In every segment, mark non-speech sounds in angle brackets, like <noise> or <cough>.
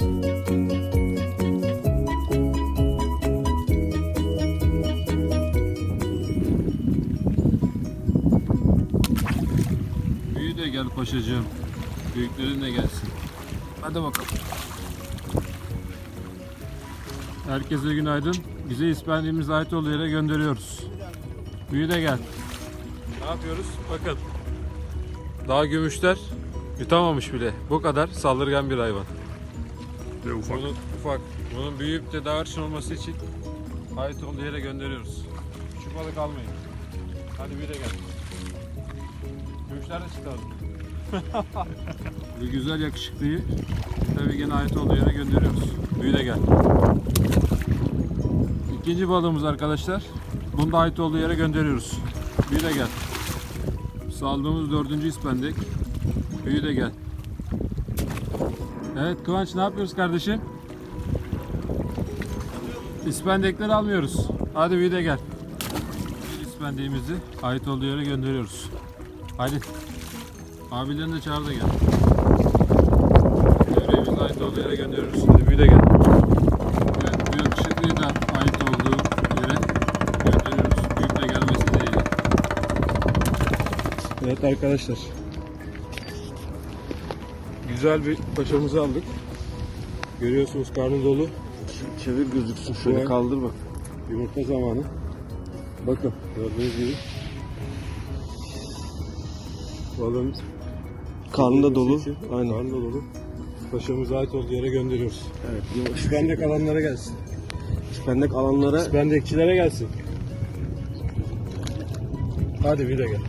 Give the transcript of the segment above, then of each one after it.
Büyü de gel paşacığım. Büyüklerin de gelsin. Hadi bakalım. Herkese günaydın. Bizi İspendiğimiz ait olduğu yere gönderiyoruz. Büyü de gel. Ne yapıyoruz? Bakın. Daha gümüşler yutamamış bile. Bu kadar saldırgan bir hayvan. Ve ufak. Bunun ufak. Bunun büyüyüp de daha olması için ait olduğu yere gönderiyoruz. Küçük balık almayın. Hadi bir de gel. Gümüşler de çıkardım. <laughs> Bu güzel yakışıklıyı tabii gene ait olduğu yere gönderiyoruz. Büyü de gel. İkinci balığımız arkadaşlar. Bunu da ait olduğu yere gönderiyoruz. Büyü de gel. Saldığımız dördüncü ispendek. Büyü de gel. Evet Kıvanç ne yapıyoruz kardeşim? İspendekleri almıyoruz. Hadi bir de gel. İspendeğimizi ait olduğu yere gönderiyoruz. Hadi. Abilerini de çağır da gel. Devreğimizi ait olduğu yere gönderiyoruz. Hadi bir de gel. Evet, bu yakışıklıyı da ait olduğu yere gönderiyoruz. Büyük de gelmesi dileğiyle. Evet arkadaşlar. Güzel bir paşamızı aldık. Görüyorsunuz karnı dolu. Çevir gözüksün Şöyle kaldır bak. Yumurta zamanı. Bakın gördüğünüz gibi. Balığın Karnı da dolu. için Aynen. Karnı da dolu. Paşamıza ait olduğu yere gönderiyoruz. Evet. İspendek alanlara gelsin. Pendek alanlara İspendekçilere gelsin. Hadi bir de gel.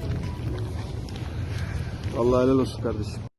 Allah helal olsun kardeşim.